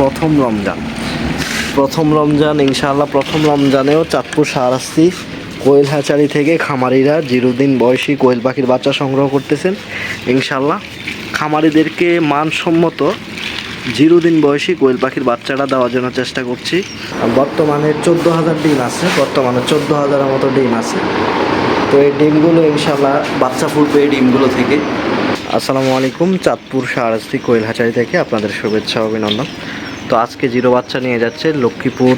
প্রথম রমজান। প্রথম রমজান, ইনশাআল্লাহ প্রথম রমজানেও চাঁদপুর শাহরাস্তি কোয়েল হ্যাচারি থেকে খামারিরা জিরুদিন বয়সী কোয়েল পাখির বাচ্চা সংগ্রহ করতেছেন। ইনশাআল্লাহ খামারিদেরকে মানসম্মত জিরুদিন বয়সী কোয়েল পাখির বাচ্চাটা দেওয়ার জন্য চেষ্টা করছি। বর্তমানে চোদ্দ হাজার ডিম আছে, বর্তমানে চোদ্দ হাজারের মতো ডিম আছে। তো এই ডিমগুলো ইনশাআল্লাহ বাচ্চা ফুটবে এই ডিমগুলো থেকে। আসসালামু আলাইকুম, চাঁদপুর শাহরাস্তি কোয়েল হাচারি থেকে আপনাদের শুভেচ্ছা, অভিনন্দন। তো আজকে জিরো বাচ্চা নিয়ে যাচ্ছে লক্ষ্মীপুর,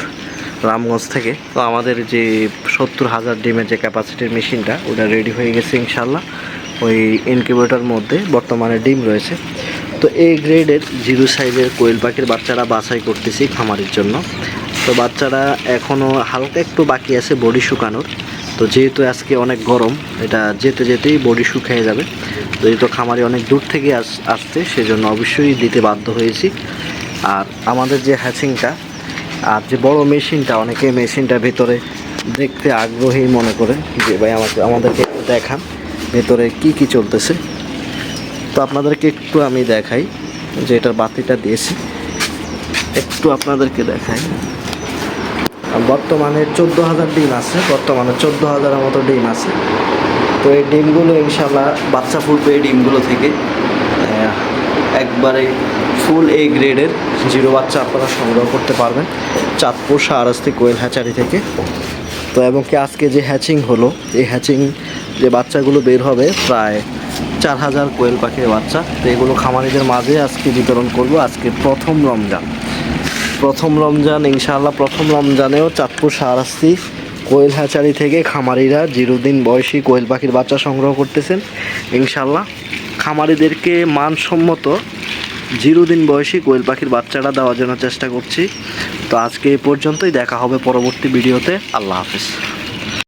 রামগঞ্জ থেকে। তো আমাদের যে সত্তর হাজার ডিমের যে ক্যাপাসিটির মেশিনটা, ওটা রেডি হয়ে গেছে ইনশাল্লাহ ওই ইনকিউবেটর মধ্যে বর্তমানে ডিম রয়েছে। তো এই গ্রেডের জিরো সাইজের কোয়েল পাখির বাচ্চারা বাছাই করতেছি খামারের জন্য। তো বাচ্চারা এখনও হালকা একটু বাকি আছে বডি শুকানোর। তো যেহেতু আজকে অনেক গরম, এটা যেতে যেতেই বডি শুকিয়ে যাবে। যেহেতু খামারি অনেক দূর থেকে আস, আসছে, সেজন্য অবশ্যই দিতে বাধ্য হয়েছি। আর আমাদের যে হ্যাচিংটা আর যে বড় মেশিনটা, অনেকে মেশিনটার ভিতরে দেখতে আগ্রহী মনে করে যে, ভাই, আমাকে আমাদেরকে দেখান ভেতরে কি কি চলতেছে। তো আপনাদেরকে একটু আমি দেখাই যে এটার বাতিটা দিয়েছি। একটু আপনাদেরকে দেখাই। বর্তমানে চোদ্দ হাজার ডিম আছে, বর্তমানে চোদ্দ হাজারের মতো ডিম আছে। তো এই ডিমগুলো ইনশাল্লাহ বাচ্চা ফুটবে এই ডিমগুলো থেকে। একবারে ফুল এ গ্রেডের জিরো বাচ্চা আপনারা সংগ্রহ করতে পারবেন চাঁদপুর শাহরাস্তি কোয়েল হ্যাচারি থেকে। তো এবং কি আজকে যে হ্যাচিং হলো, এই হ্যাচিং যে বাচ্চাগুলো বের হবে প্রায় চার হাজার কোয়েল পাখির বাচ্চা। তো এগুলো খামারিদের মাঝে আজকে বিতরণ করব। আজকে প্রথম রমজান। প্রথম রমজান, ইনশাআল্লাহ প্রথম রমজানেও চাঁদপুর শাহরাস্তি কোয়েল হ্যাচারি থেকে খামারিরা জিরুদিন বয়সী কোয়েল পাখির বাচ্চা সংগ্রহ করতেছেন। ইনশাআল্লাহ খামারিদেরকে মানসম্মত জিরো দিন বয়সী কোয়েল পাখির বাচ্চাটা দেওয়ার জন্য চেষ্টা করছি। তো আজকে এই পর্যন্তই, দেখা হবে পরবর্তী ভিডিওতে। আল্লাহ হাফিজ।